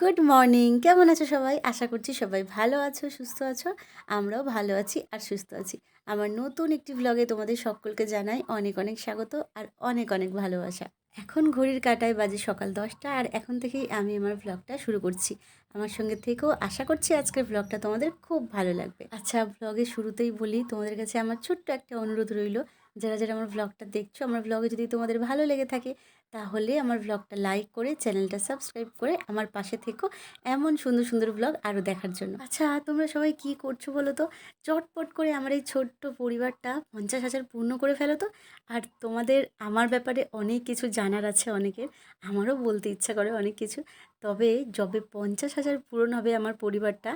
Good morning. কেমন আছো সবাই? আশা করছি সবাই ভালো আছো, সুস্থ আছো। আমরাও ভালো আছি আর সুস্থ আছি। আমার নতুন একটি ব্লগে তোমাদের সকলকে জানাই অনেক অনেক স্বাগত আর অনেক অনেক ভালোবাসা। এখন ঘড়ির কাটায় বাজে সকাল দশটা আর এখন থেকেই আমি আমার ব্লগটা শুরু করছি। আমার সঙ্গে থেকেও আশা করছি আজকের ব্লগটা তোমাদের খুব ভালো লাগবে। আচ্ছা ব্লগে শুরুতেই বলি, তোমাদের কাছে আমার ছোট্ট একটা অনুরোধ রইল। যারা যারা আমার ব্লগটা দেখছ, আমার ব্লগে যদি তোমাদের ভালো লেগে থাকে, তাহলে আমার ব্লগটা লাইক করে চ্যানেলটা সাবস্ক্রাইব করে আমার পাশে থেকো এমন সুন্দর সুন্দর ব্লগ আরও দেখার জন্য। আচ্ছা তোমরা সবাই কি করছ বলো তো? চটপট করে আমার এই ছোট্ট পরিবারটা পঞ্চাশ হাজার পূর্ণ করে ফেলো তো। আর তোমাদের, আমার ব্যাপারে অনেক কিছু জানার আছে অনেকের, আমারও বলতে ইচ্ছা করে অনেক কিছু। তবে, যবে পঞ্চাশ হাজার পূরণ হবে আমার পরিবারটা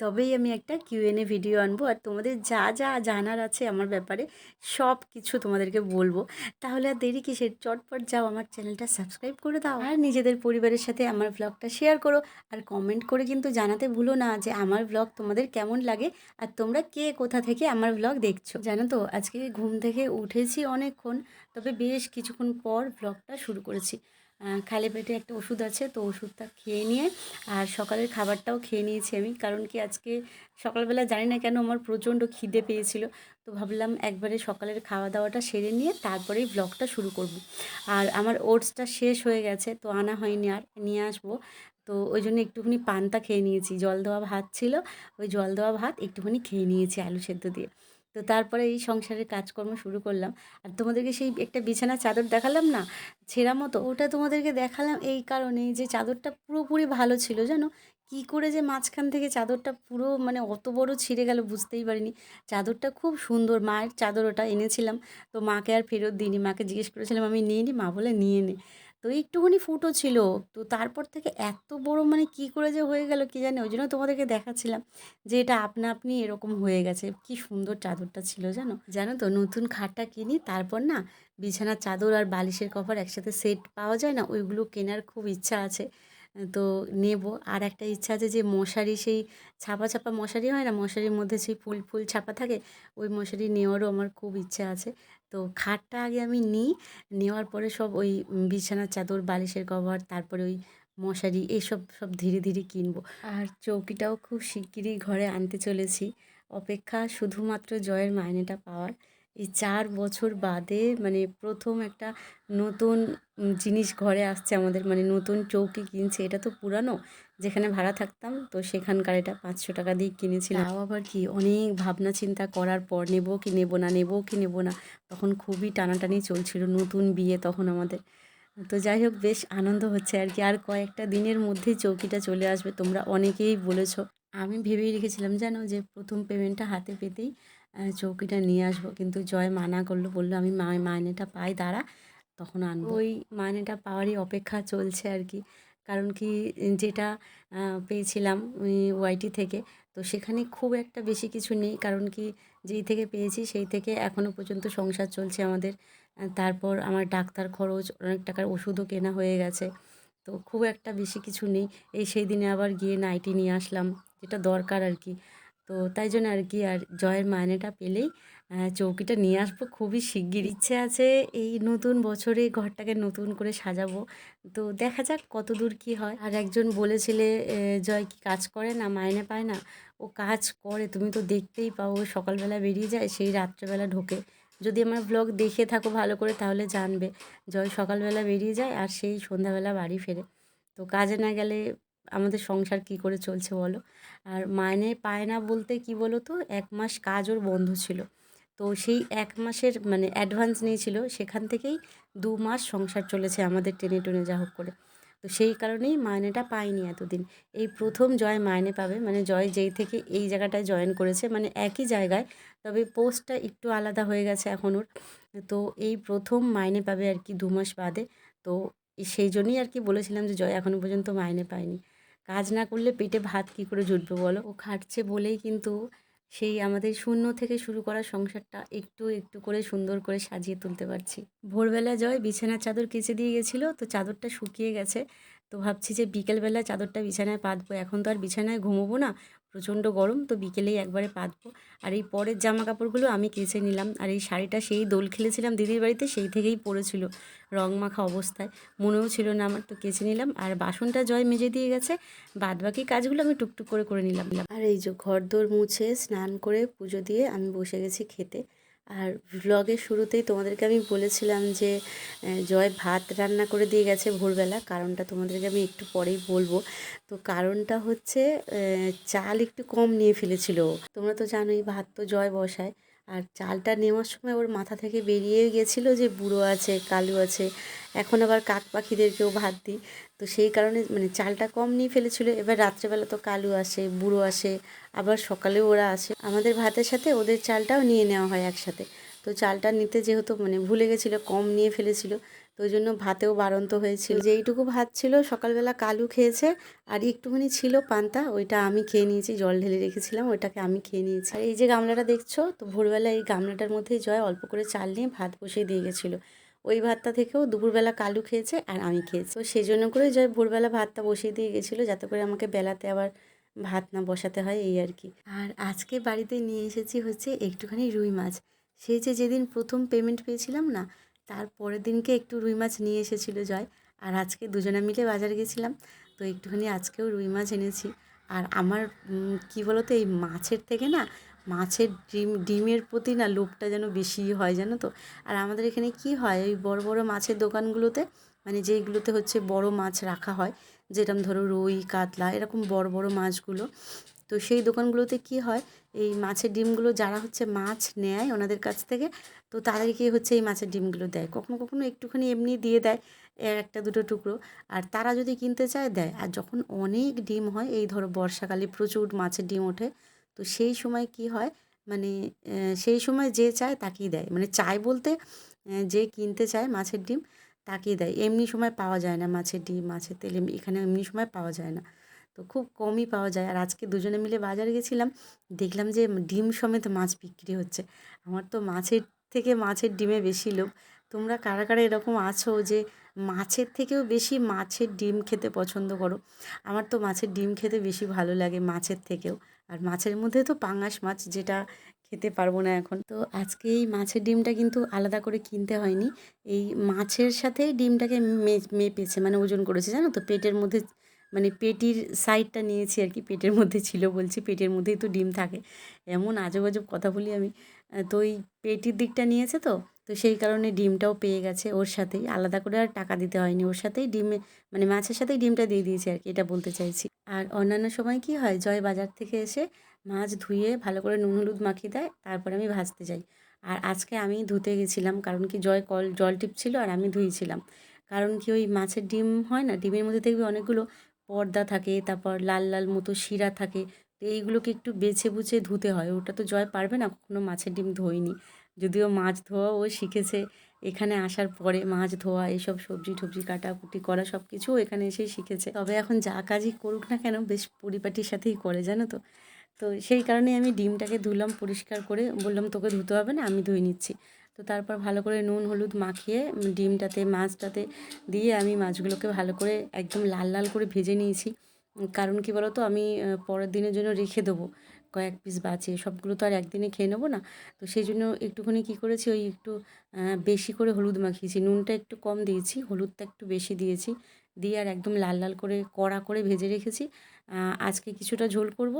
তবেই আমি একটা কিউএনএ ভিডিও আনব। আর তোমাদের যা যা জানার আছে আমার ব্যাপারে সব কিছু তোমাদেরকে বলব। তাহলে আর দেরি কিসের? চটপট যাও আমার চ্যানেলটা সাবস্ক্রাইব করে দাও। আর নিজেদের পরিবারের সাথে আমার ব্লগটা শেয়ার করো। আর কমেন্ট করে কিন্তু জানাতে ভুলো না যে আমার ব্লগ তোমাদের কেমন লাগে আর তোমরা কে, কোথা থেকে আমার ব্লগ দেখছ। জানো তো, আজকে ঘুম থেকে উঠেছি অনেকক্ষণ, তবে বেশ কিছুক্ষণ পর ব্লগটা শুরু করেছি। খালি পেটে একটা ওষুধ আছে, তো ওষুধটা খেয়ে নিয়ে আর সকালের খাবারটাও খেয়ে নিয়েছি আমি। কারণ কি আজকে সকালবেলা জানি না কেন আমার প্রচণ্ড খিদে পেয়েছিল, তো ভাবলাম একবারে সকালের খাওয়া দাওয়াটা সেরে নিয়ে তারপরেই ব্লগটা শুরু করব। আর আমার ওটসটা শেষ হয়ে গেছে, তো আনা হয়নি আর নিয়ে আসব। তো ওই জন্য একটুখানি পান্তা খেয়ে নিয়েছি, জল দেওয়া ভাত ছিল, ওই জল দেওয়া ভাত একটুখানি খেয়ে নিয়েছি আলু সেদ্ধ দিয়ে। তো তারপরে এই সংসারের কাজকর্ম শুরু করলাম। আর তোমাদেরকে সেই একটা বিছানা চাদর দেখালাম না? ছেঁড়া মতো। ওটা তোমাদেরকে দেখালাম এই কারণেই যে চাদরটা পুরোপুরি ভালো ছিল, জানো? কি করে যে মাঝখান থেকে চাদরটা পুরো মানে অত বড় ছিঁড়ে গেল বুঝতেই পারিনি। চাদরটা খুব সুন্দর। মায়ের চাদর ওটা এনেছিলাম। তো মাকে আর ফেরত দিইনি। মাকে জিজ্ঞেস করেছিলাম, আমি নিয়ে নিই মা বলে, নিয়ে নে। তো একটুখানি ফুটো ছিল। তো তারপর থেকে এত বড় মানে কি করে যে হয়ে গেল কি জানি? ওই জন্য তোমাদেরকে দেখাচ্ছিলাম যে এটা আপনা আপনি এরকম হয়ে গেছে। কি সুন্দর চাদরটা ছিল জানো? জানো তো? নতুন খাটটা কিনি, তারপর না বিছানার চাদর আর বালিশের কভার একসাথে সেট পাওয়া যায় না, ওইগুলো কেনার খুব ইচ্ছা আছে। তো নেব। আর একটা ইচ্ছা আছে যে মশারি, সেই ছাপা ছাপা মশারি হয় না? মশারির মধ্যে সেই ফুল ফুল ছাপা থাকে, ওই মশারি নেওয়ারও আমার খুব ইচ্ছা আছে। তো খাটটা আগে আমি নিই, নেওয়ার পরে সব ওই বিছানার চাদর, বালিশের কভার, তারপরে ওই মশারি এইসব সব ধীরে ধীরে কিনবো। আর চৌকিটাও খুব শিগগিরই ঘরে আনতে চলেছি। অপেক্ষা শুধুমাত্র জয়ের মাইনেটা পাওয়ার। এই চার বছর বাদে মানে প্রথম একটা নতুন জিনিস ঘরে আসছে আমাদের মানে নতুন চৌকি কিনছে। এটা তো পুরানো, যেখানে ভাড়া থাকতাম, তো সেখানকার এটা পাঁচশো টাকা দিয়ে কিনেছিলাম। তাও আবার কি? অনেক ভাবনা চিন্তা করার পর, নেব কি নেব না, নেব কি নেব না, তখন খুবই টানাটানি চলছিল নতুন বিয়ে তখন আমাদের। তো যাই হোক, বেশ আনন্দ হচ্ছে আর কি। আর কয়েকটা দিনের মধ্যেই চৌকিটা চলে আসবে, তোমরা অনেকেই বলেছ। আমি ভেবেই রেখেছিলাম জানো যে প্রথম পেমেন্টটা হাতে পেতেই চৌকিটা নিয়ে আসব। কিন্তু জয় মানা করল বলল আমি মাইনেটা পাই দাঁড়া তখন আনব। ওই মাইনেটা পাওয়ারই অপেক্ষা চলছে আর কি। কারণ কি যেটা পেয়েছিলাম ওয়াইটি থেকে তো সেখানে খুব একটা বেশি কিছু নেই। কারণ কি যেই থেকে পেয়েছি সেই থেকে এখনও পর্যন্ত সংসার চলছে আমাদের। তারপর আমার ডাক্তার খরচ অনেক টাকার ওষুধও কেনা হয়ে গেছে। তো খুব একটা বেশি কিছু নেই। এই সেই দিনে আবার গিয়ে নাইটি নিয়ে আসলাম যেটা দরকার আর কি। তো তাই জন্য আর কি আর জয়ের মাইনেটা পেলেই চৌকিটা নিয়ে আসব। খুবই শিগগির ইচ্ছে আছে এই নতুন বছরে ঘরটাকে নতুন করে সাজাবো। তো দেখা যাক কত দূর কী হয়। আর একজন বলেছিলে জয় কি কাজ করে না, মাইনে পায় না? ও কাজ করে, তুমি তো দেখতেই পাও, ও সকালবেলা বেরিয়ে যায়, সেই রাত্রেবেলা ঢোকে। যদি আমার ব্লগ দেখে থাকো ভালো করে, তাহলে জানবে। জয় সকালবেলা বেরিয়ে যায় আর সেই সন্ধ্যাবেলা বাড়ি ফেরে। তো কাজে না গেলে আমাদের সংসার কি করে চলছে বলো? আর মাইনে পায় না বলতে কি বলো তো? এক মাস কাজ ওর বন্ধ ছিল। তো সেই এক মাসের মানে অ্যাডভান্স নিয়েছিল। সেখান থেকেই দু মাস সংসার চলেছে আমাদের টেনে টুনে যা হোক করে। তো সেই কারণেই মাইনেটা পাইনি এতদিন। এই প্রথম জয় মাইনে পাবে। মানে জয় যেই থেকে এই জায়গাটায় জয়েন করেছে মানে একই জায়গায়। তবে পোস্টটা একটু আলাদা হয়ে গেছে এখন ওর। তো এই প্রথম মাইনে পাবে আর কি দু মাস বাদে। তো সেই জন্যই আর কি বলেছিলাম যে জয় এখনও পর্যন্ত মাইনে পায়নি। কাজ না করলে পেটে ভাত কি করে জুটবে বলো? ও খাটছে বলেই কিন্তু সেই আমাদের শূন্য থেকে শুরু করা সংসারটা একটু একটু করে সুন্দর করে সাজিয়ে তুলতে পারছি। ভোরবেলা জয় বিছানার চাদর কেচে দিয়ে গেছিল, তো চাদরটা শুকিয়ে গেছে। তো ভাবছি যে বিকেলবেলা চাদরটা বিছানায় পাতবো। এখন তো আর বিছানায় ঘুমোবো না প্রচণ্ড গরম, তো বিকেলেই একবারে পাতবো। আর এই পরের জামা কাপড়গুলো আমি কেচে নিলাম। আর এই শাড়িটা সেই দোল খেলেছিলাম দিদির বাড়িতে, সেই থেকেই পড়েছিল রং মাখা অবস্থায়। মনেও ছিল না আমার, তো কেচে নিলাম। আর বাসনটা জয় মেজে দিয়ে গেছে, বাদ বাকি কাজগুলো আমি টুকটুক করে করে নিলাম। আর এই যে ঘর দোর মুছে স্নান করে পুজো দিয়ে আমি বসে গেছি খেতে। আর ব্লগের শুরুতেই তোমাদেরকে আমি বলেছিলাম যে জয় ভাত রান্না করে দিয়ে গেছে ভোরবেলা। কারণটা তোমাদেরকে আমি একটু পরেই বলব। তো কারণটা হচ্ছে চাল একটু কম নিয়ে ফেলেছিল তোমরা তো জানোই ভাত তো জয় বসায়। আর চালটা নেওয়ার সময় ওর মাথা থেকে বেরিয়ে গেছিল যে বুড়ো আছে, কালু আছে। এখন আবার কাক পাখিদেরকেও ভাত দিই। তো সেই কারণে মানে চালটা কম নিয়ে ফেলেছিল। এবার রাত্রেবেলা তো কালু আসে, বুড়ো আসে, আবার সকালেও ওরা আসে। আমাদের ভাতের সাথে ওদের চালটাও নিয়ে নেওয়া হয় একসাথে। তো চালটা নিতে যেহেতু মানে ভুলে গেছিল, কম নিয়ে ফেলেছিল। তো ওই জন্য ভাতেও বাড়ন্ত হয়েছিল। যেইটুকু ভাত ছিল, সকালবেলা কালু খেয়েছে আর একটুখানি ছিল পান্তা, ওইটা আমি খেয়ে নিয়েছি, জল ঢেলে রেখেছিলাম, ওইটাকে আমি খেয়ে নিয়েছি। আর এই যে গামলাটা দেখছ, তো ভোরবেলা এই গামলাটার মধ্যেই জয় অল্প করে চাল নিয়ে ভাত বসিয়ে দিয়ে গেছিল। ওই ভাতটা থেকেও দুপুরবেলা কালু খেয়েছে আর আমি খেয়েছি। তো সেই জন্য করে জয় ভোরবেলা ভাতটা বসিয়ে দিয়ে গেছিল, যাতে করে আমাকে বেলাতে আবার ভাত না বসাতে হয়, এই আর কি। আর আজকে বাড়িতে নিয়ে এসেছি হচ্ছে একটুখানি রুই মাছ। সেই যে যেদিন প্রথম পেমেন্ট পেয়েছিলাম না তার পরের দিনকে একটু রুই মাছ নিয়ে এসেছিল জয়। আর আজকে দুজনে মিলে বাজার গেছিলাম। তো একটুখানি আজকেও রুই মাছ এনেছি। আর আমার কি বলতো, এই মাছের থেকে না, মাছের ডিম, ডিমের প্রতি না লোভটা যেন বেশি হয়, জানো তো? আর আমাদের এখানে কি হয় ওই বড় বড় মাছের দোকানগুলোতে মানে যেইগুলোতে হচ্ছে বড় মাছ রাখা হয়, যেরকম ধরো রুই, কাতলা, এরকম বড় বড় মাছগুলো তো সেই দোকানগুলোতে কি হয়? এই মাছের ডিমগুলো যারা হচ্ছে মাছ নেয় ওনাদের কাছ থেকে, তো তাদেরকে হচ্ছে এই মাছের ডিমগুলো দেয়। কখনো কখনো একটুখানি এমনি দিয়ে দেয় একটা দুটো টুকরো। আর তারা যদি কিনতে চায়, দেয়। আর যখন অনেক ডিম হয়, এই ধরো বর্ষাকালে প্রচুর মাছের ডিম ওঠে, তো সেই সময় কি হয়? মানে সেই সময় যে চায় তাকেই দেয়। মানে চায় বলতে যে কিনতে চায় মাছের ডিম, তাকেই দেয়। এমনি সময় পাওয়া যায় না মাছের ডিম, মাছের তেল এখানে এমনি সময় পাওয়া যায় না। তো খুব কমই পাওয়া যায়। আর আজকে দুজনে মিলে বাজারে গেছিলাম, দেখলাম যে ডিম সমেত মাছ বিক্রি হচ্ছে। আমার তো মাছের থেকে মাছের ডিমে বেশি লোভ। তোমরা কারা কারা এরকম আছো যে মাছের থেকেও বেশি মাছের ডিম খেতে পছন্দ করো? আমার তো মাছের ডিম খেতে বেশি ভালো লাগে মাছের থেকেও। আর মাছের মধ্যে তো পাঙাশ মাছ যেটা খেতে পারব না এখন। তো আজকে এই মাছের ডিমটা কিন্তু আলাদা করে কিনতে হয়নি। এই মাছের সাথে ডিমটাকে মেপেছে মানে ওজন করেছে, জানো তো? পেটের মধ্যে মানে পেটির সাইডটা নিয়েছি আর কি, পেটের মধ্যে ছিল বলছি, পেটের মধ্যেই তো ডিম থাকে। এমন আজব আজব কথা বলি আমি। তো ওই পেটির দিকটা নিয়েছে তো তো সেই কারণে ডিমটাও পেয়ে গেছে ওর সাথেই। আলাদা করে আর টাকা দিতে হয়নি, ওর সাথেই ডিমে মানে মাছের সাথেই ডিমটা দিয়ে দিয়েছি আর কি, এটা বলতে চাইছি। আর অন্যান্য সময় কি হয়, জয় বাজার থেকে এসে মাছ ধুয়ে ভালো করে নুন হলুদ মাখিয়ে দেয়, তারপরে আমি ভাজতে যাই। আর আজকে আমি ধুতে গেছিলাম, কারণ কি জয় কল, জল টিপছিল আর আমি ধুয়েছিলাম কারণ কি ওই মাছের ডিম হয় না, ডিমের মধ্যে দেখবি অনেকগুলো পর্দা থাকে, তারপর লাল লাল মতো শিরা থাকে। তো এইগুলোকে একটু বেছে বুছে ধুতে হয়। ওটা তো জয় পারবে না, কখনো মাছের ডিম ধোয়নি। যদিও মাছ ধোয়া ও শিখেছে এখানে আসার পরে, মাছ ধোয়া এইসব সবজি টবজি কাটাকুটি করা সব কিছু এখানে এসেই শিখেছে। তবে এখন যা কাজই করুক না কেন, বেশ পরিপাটির সাথেই করে, জানো তো? তো সেই কারণে আমি ডিমটাকে ধুলাম পরিষ্কার করে, বললাম তোকে ধুতে হবে না, আমি ধুয়ে নিচ্ছি। তো তারপর ভালো করে নুন, হলুদ মাখিয়ে ডিমটাতে, মাছটাতে দিয়ে আমি মাছগুলোকে ভালো করে একদম লাল লাল করে ভেজে নিয়েছি। কারণ কি তো আমি পরের দিনের জন্য রেখে দেবো। কয়েক পিস বাঁচিয়ে। সবগুলো তো আর একদিনে খেয়ে নেব না। তো সেই জন্য একটুখানি কী করেছি? ওই একটু বেশি করে হলুদ মাখিয়েছি। নুনটা একটু কম দিয়েছি, হলুদটা একটু বেশি দিয়েছি। দিয়ে আর একদম লাল লাল করে কড়া করে ভেজে রেখেছি। আজকে কিছুটা ঝোল করব।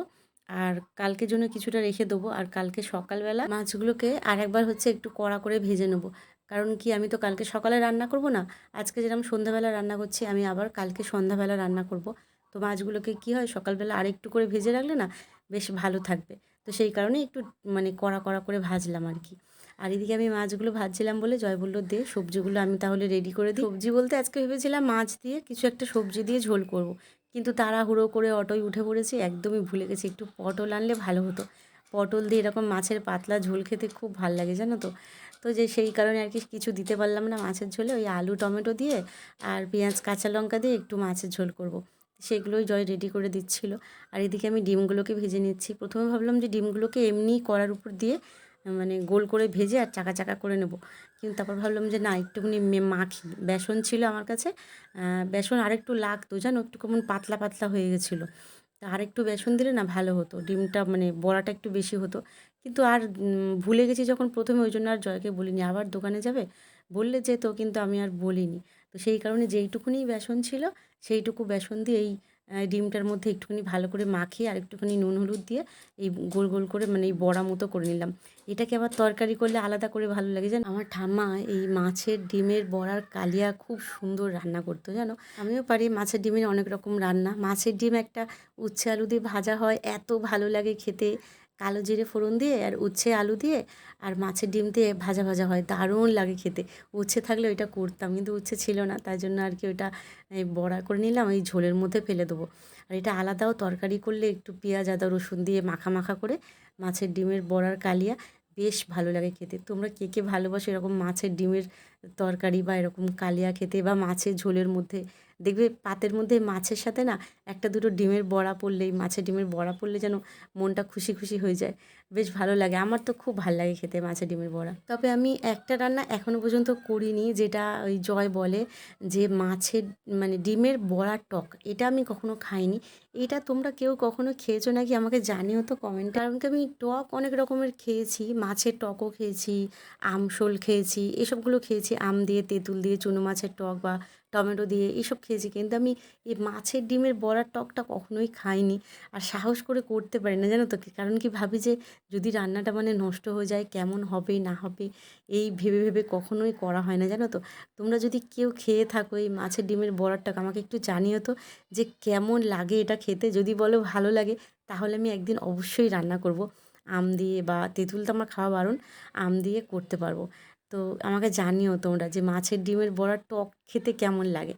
আর কালকের জন্য কিছুটা রেখে দেবো। আর কালকে সকালবেলা মাছগুলোকে আর একবার হচ্ছে একটু কড়া করে ভেজে নেব। কারণ কি, আমি তো কালকে সকালে রান্না করব না, আজকে যেরকম সন্ধ্যাবেলা রান্না করছি, আমি আবার কালকে সন্ধ্যাবেলা রান্না করব। তো মাছগুলোকে কি হয়, সকালবেলা আরেকটু করে ভেজে রাখলে না বেশ ভালো থাকবে। তো সেই কারণে একটু মানে কড়া কড়া করে ভাজলাম আর কি। আর এদিকে আমি মাছগুলো ভাজছিলাম বলে জয় বলল দে সবজিগুলো আমি তাহলে রেডি করে দিই। সবজি বলতে আজকে ভেবেছিলাম মাছ দিয়ে কিছু একটা সবজি দিয়ে ঝোল করব। কিন্তু তাড়াহুড়ো করে অটোয় উঠে পড়েছি, একদমই ভুলে গেছি। একটু পটল আনলে ভালো হতো। পটল দিয়ে এরকম মাছের পাতলা ঝোল খেতে খুব ভালো লাগে, জানো তো? তো যে সেই কারণে আর কি কিছু দিতে পারলাম না মাছের ঝোলে। ওই আলু, টমেটো দিয়ে আর পেঁয়াজ, কাঁচা লঙ্কা দিয়ে একটু মাছের ঝোল করব। সেগুলোই জয় রেডি করে দিচ্ছিল। আর এদিকে আমি ডিমগুলোকে ভেজে নিচ্ছি। প্রথমে ভাবলাম যে ডিমগুলোকে এমনি কড়ার উপর দিয়ে মানে গোল করে ভেজে আর চাকা চাকা করে নেব। কিন্তু তারপর ভাবলাম যে না, একটুখানি মাখি। বেসন ছিল আমার কাছে। বেসন আরেকটু লাগতো, জানো? একটু কেমন পাতলা পাতলা হয়ে গেছিল। আর একটু বেসন দিলে না ভালো হতো। ডিমটা মানে বড়াটা একটু বেশি হতো। কিন্তু আর ভুলে গেছি যখন প্রথমে, ওই জন্য আর জয়কে বলিনি। আবার দোকানে যাবে? বললে যেত কিন্তু আমি আর বলিনি। তো সেই কারণে যেইটুকুনি বেসন ছিল, সেইটুকু বেসন দিয়ে এই ডিমটার মধ্যে একটুখানি ভালো করে মাখিয়ে আর একটুখানি নুন হলুদ দিয়ে এই গোল গোল করে মানে এই বড়া মতো করে নিলাম। এটাকে আবার তরকারি করলে আলাদা করে ভালো লাগে। জানো, আমার ঠাম্মা এই মাছের ডিমের বড়ার কালিয়া খুব সুন্দর রান্না করতো, জানো। আমিও পারি মাছের ডিমের অনেক রকম রান্না। মাছের ডিম একটা উচ্ছে আলু দিয়ে ভাজা হয়, এত ভালো লাগে খেতে। কালো জিরে ফোড়ন দিয়ে আর উচ্ছে আলু দিয়ে আর মাছের ডিম দিয়ে ভাজা ভাজা হয়, দারুণ লাগে খেতে। উচ্ছে থাকলে ওইটা করতাম কিন্তু উচ্ছে ছিল না, তাই জন্য আর কি ওইটা বড়া করে নিলাম ওই ঝোলের মধ্যে ফেলে দেবো। আর এটা আলাদাও তরকারি করলে একটু পেঁয়াজ, আদা, রসুন দিয়ে মাখা মাখা করে মাছের ডিমের বড়ার কালিয়া বেশ ভালো লাগে খেতে। তোমরা কে কে ভালোবাসো এরকম মাছের ডিমের তরকারি বা এরকম কালিয়া খেতে বা মাছের ঝোলের মধ্যে, দেখবে পাতের মধ্যে মাছের সাথে না একটা দুটো ডিমের বড়া পড়লেই, মাছের ডিমের বড়া পড়লে যেন মনটা খুশি খুশি হয়ে যায়। বেশ ভালো লাগে, আমার তো খুব ভালো লাগে খেতে মাছের ডিমের বড়া। তবে আমি একটা রান্না এখনও পর্যন্ত করিনি, যেটা ওই জয় বলে যে মাছের মানে ডিমের বড়া টক, এটা আমি কখনো খাইনি। এটা তোমরা কেউ কখনো খেয়েছো নাকি আমাকে জানিও তো কমেন্ট কারণ কি আমি টক অনেক রকমের খেয়েছি, মাছের টকও খেয়েছি আমশোল খেয়েছি, এসবগুলো খেয়েছি, আম দিয়ে, তেঁতুল দিয়ে, চুনো মাছের টক বা টমেটো দিয়ে এইসব খেয়েছি। কিন্তু আমি এই মাছের ডিমের বড়ার টকটা কখনোই খাইনি। আর সাহস করে করতে পারি না, জানো তো কারণ কি ভাবি যে যদি রান্নাটা মানে নষ্ট হয়ে যায়, কেমন হবে, না হবে, এই ভেবে ভেবে কখনোই করা হয় না, জানো তো? তোমরা যদি কেউ খেয়ে থাকো, এই মাছের ডিমের বড়ার টক আমাকে একটু জানিও তো যে কেমন লাগে এটা খেতে? যদি বলো ভালো লাগে, তাহলে আমি একদিন অবশ্যই রান্না করব। আম দিয়ে বা তেঁতুল তো আমার খাওয়া বারণ, আম দিয়ে করতে পারব। তো আমাকে জানিও তোমরা যে মাছের ডিমের বড়া টক খেতে কেমন লাগে।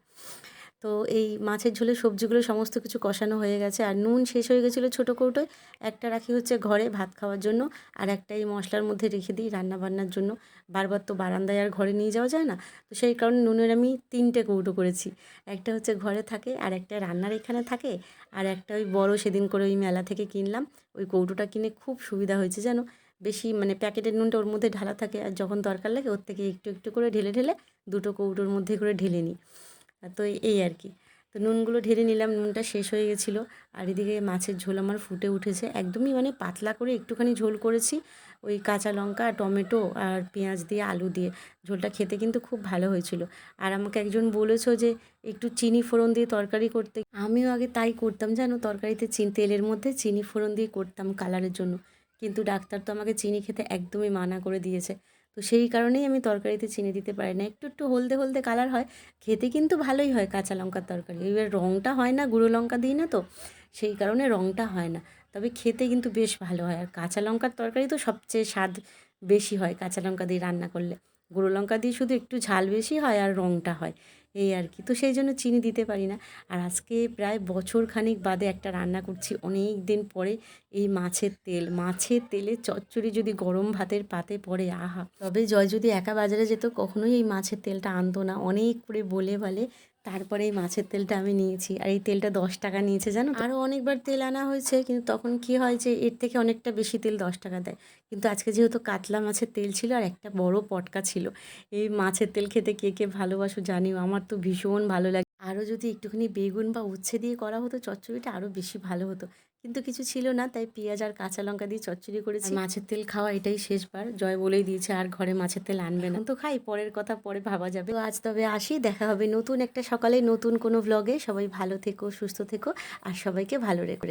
তো এই মাছের ঝোলে সবজিগুলো সমস্ত কিছু কষানো হয়ে গেছে আর নুন শেষ হয়ে গেছিল ছোটো কৌটোয়। একটা রাখি হচ্ছে ঘরে ভাত খাওয়ার জন্য আর একটা এই মশলার মধ্যে রেখে দিই রান্না বান্নার জন্য। বারবার তো বারান্দায় আর ঘরে নিয়ে যাওয়া যায় না। তো সেই কারণে নুনের আমি তিনটে কৌটো করেছি। একটা হচ্ছে ঘরে থাকে আর একটা রান্নার এখানে থাকে আর একটা ওই বড় সেদিন করে ওই মেলা থেকে কিনলাম। ওই কৌটোটা কিনে খুব সুবিধা হয়েছে জানো? বেশি মানে প্যাকেটের নুনটা ওর মধ্যে ঢালা থাকে আর যখন দরকার লাগে ওর থেকে একটু একটু করে ঢেলে ঢেলে দুটো কৌটোর মধ্যে করে ঢেলে নিই। তো এই আর কি। তো নুনগুলো ঢেলে নিলাম, নুনটা শেষ হয়ে গেছিল। আর এদিকে মাছের ঝোল আমার ফুটে উঠেছে। একদমই মানে পাতলা করে একটুখানি ঝোল করেছি। ওই কাঁচা লঙ্কা, টমেটো আর পেঁয়াজ দিয়ে আলু দিয়ে। ঝোলটা খেতে কিন্তু খুব ভালো হয়েছিল। আর আমাকে একজন বলেছ যে একটু চিনি ফোড়ন দিয়ে তরকারি করতে। আমিও আগে তাই করতাম জানো, তরকারিতে চিন তেলের মধ্যে চিনি ফোড়ন দিয়ে করতাম কালারের জন্য। কিন্তু ডাক্তার তো আমাকে চিনি খেতে একদমই মানা করে দিয়েছে। তো সেই কারণেই আমি তরকারিতে চিনি দিতে পারি না। একটু একটু হলদে হলদে কালার হয়, খেতে কিন্তু ভালোই হয় কাঁচা লঙ্কার তরকারি। এবার রঙটা হয় না, গুঁড়ো লঙ্কা দিই না তো, সেই কারণে রঙটা হয় না। তবে খেতে কিন্তু বেশ ভালো হয়। আর কাঁচা লঙ্কার তরকারি তো সবচেয়ে স্বাদ বেশি হয় কাঁচা লঙ্কা দিয়ে রান্না করলে। গুঁড়ো লঙ্কা দিয়ে শুধু একটু ঝাল বেশি হয় আর রঙটা হয়। এই আর কি। তো সেই জন্য চিনি দিতে পারি না। আর আজকে প্রায় বছর খানিক বাদে একটা রান্না করছি। অনেক দিন পরে এই মাছের তেল। মাছের তেলে চচ্চড়ি যদি গরম ভাতের পাতে পড়ে, আহা! তবে জয় যদি একা বাজারে যেত, কখনোই এই মাছের তেলটা আনতো না। অনেক করে বলে বলে তারপরে এই মাছের তেলটা আমি নিয়েছি। আর এই তেলটা দশ টাকা নিয়েছে, জানো আরও অনেকবার তেল আনা হয়েছে, কিন্তু তখন কি হয় যে এর থেকে অনেকটা বেশি তেল দশ টাকা দেয়। কিন্তু আজকে যেহেতু কাতলা মাছের তেল ছিল আর একটা বড় পটকা ছিল, এই মাছের তেল খেতে কে কে ভালোবাসো জানিও, আমার তো ভীষণ ভালো লাগে। আরও যদি একটুখানি বেগুন বা উচ্ছে দিয়ে করা হতো চচ্চড়িটা আরও বেশি ভালো হতো। কিন্তু কিছু ছিল না তাই পেঁয়াজ আর কাঁচা লঙ্কা দিয়ে চচ্চড়ি করেছি। মাছের তেল খাওয়া এটাই শেষবার। জয় বলেই দিয়েছে আর ঘরে মাছের তেল আনবে না। তো খাই পরের কথা পরে ভাবা যাবে। তো আজ তবে আসি দেখা হবে নতুন একটা সকালে নতুন কোনো ব্লগে সবাই ভালো থেকো সুস্থ থেকো আর সবাইকে ভালো রেখো।